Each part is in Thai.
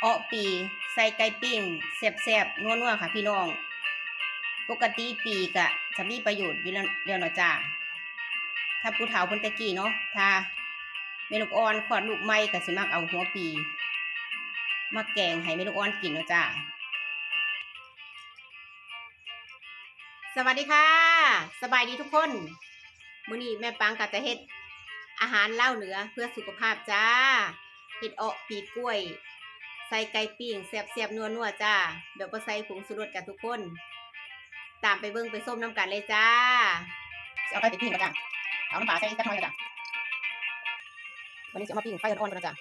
เอ้อปีใส่ไก่ปิ้งแซ่บๆนัวๆค่ะพี่น้อง ปกติปีกะจะมีประโยชน์อยู่แล้วแล้วเนาะจ้าถ้าผู้เฒ่าเพิ่นตะกี้เนาะถ้าแม่ลูกอ่อนคลอดลูกใหม่ก็สิมักเอาหัวปีมาแกงให้แม่ลูกอ่อนกินเนาะจ้าสวัสดีค่ะ สบายดีทุกคนมื้อนี้แม่ปังก็จะเฮ็ดอาหารเล่าเหนือเพื่อสุขภาพจ้าเฮ็ดเอาะปีกล้วย ใส่ไก่ปิ้งแซ่บๆนัวๆจ้าเดี๋ยวก็ใส่ผงชูรสกันทุกคน ตามไปเบิ้งไปส้มน้ำกันเลยจ้าเอาไก่ปปิ้งกันจ้าเอาน้ำปลาใส่จักหน่อยกันจ้าวันนี้จะมาปิ้งไฟอ่อนๆกันจ้า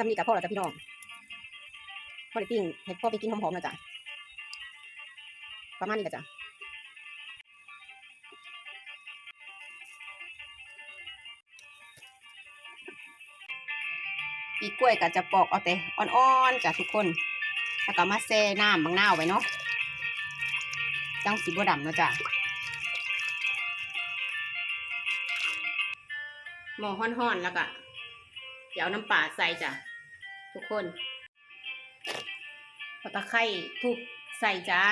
ซ้ำนี่กับพ่อแล้วจ้ะพี่น้องพ่อได้ปิ้งเห็ดพ่อไปกินหอมๆนะจ้ะประมาณนี้กันจ้ะปีกล้วยก็จะปอกเอาแต่อ่อนๆจ้ะทุกคน แล้วก็มาแช่น้ำบางน้าไว้เนาะ จังสีบัวดำเนาะจ้ะหม้อห้อนๆแล้วก็เดี๋ยวน้ำปลาใส่จ้ะ ทุกคนเอาตะไคร้ทุบใส่จ้า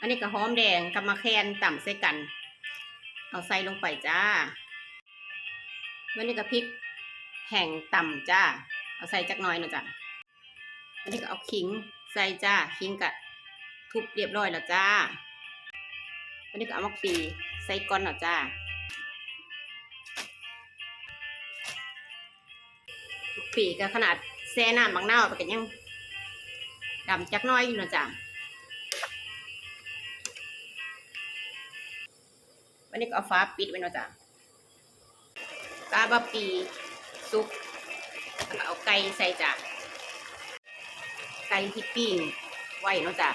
อันนี้ก็หอมแดงกับมะแคนต่ำใส่กัน เอาใส่ลงไปจ้า วันนี้ก็พริกแห้งต่ำจ้า เอาใส่จักหน่อยนะจ้ะอันนี้ก็เอาขิงใส่จ้า ขิงกะทุบเรียบร้อยแล้วจ้าอันนี้ก็เอามะปีใส่ก้อนแล้วจ้า ปีก็ขนาดแซ่น้ำบางนาวไปกันยังดำจักน้อยอยู่เนาะจ้ะวันนี้ก็เอาฟ้าปิดไว้เนาะจ้ะกาบะปีซุปแล้วก็เอาไก่ใส่จ้ะไก่ที่ปิ้งไว้เนาะจ้ะ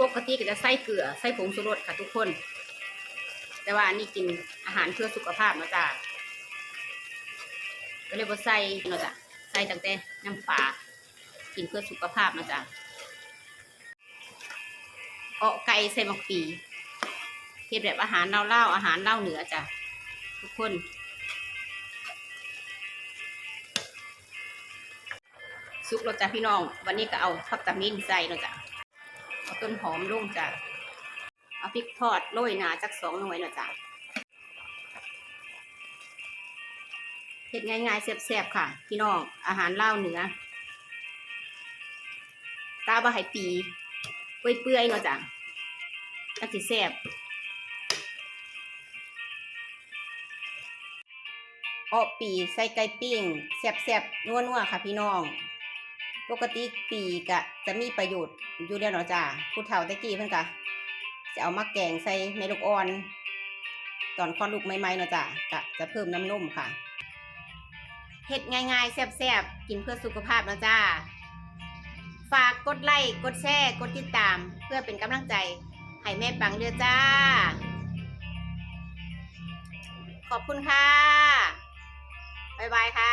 ปกติก็จะใส่เกลือใส่ผงชูรสค่ะทุกคน แต่ว่านนี้กินอาหารเพื่อสุขภาพเนาะจ้ะ ก็เลยบ่ใส่เนาะจ้ะใส่ตั้งแต่น้ำปลากินเพื่อสุขภาพเนาะจ้ะเอาไก่ใส่หมกปีเฮ็ดแบบอาหารเล่าเล่าอาหารเล่าเหนือจ้ะทุกคนสุกแล้วจ้ะพี่น้อง วันนี้ก็เอาผักตะมินใส่เนาะจ้ะเอาต้นหอมลงจ้ะเอาพริกทอดโรยหนาจักสองหน่วยเนาะจ้ะ ฮ็ดง่ายๆแซ่บๆค่ะ พี่น้องอาหารเล่าเหนือตาบะไหปีเปื่อยๆเนาะจ้ะจังสิแซ่บอ้อปีใส่ไก่ปิ้งแซ่บๆนัวๆค่ะ พี่น้อง ปกติปีกะจะมีประโยชน์อยู่แล้วเนาะจ้ะผู้เฒ่าตะกี้เพิ่นกะจะเอามาแกงใส่เมลูกอ่อน ตอนคลอดลูกใหม่ๆเนาะจ้ะกะจะเพิ่มน้ำนมค่ะ เห็ดง่ายๆแซ่บๆ กินเพื่อสุขภาพนะจ้า ฝากกดไลค์กดแชร์ กดติดตาม เพื่อเป็นกำลังใจ ให้แม่ปังเดือจ้า ขอบคุณค่ะ บ๊ายบายค่ะ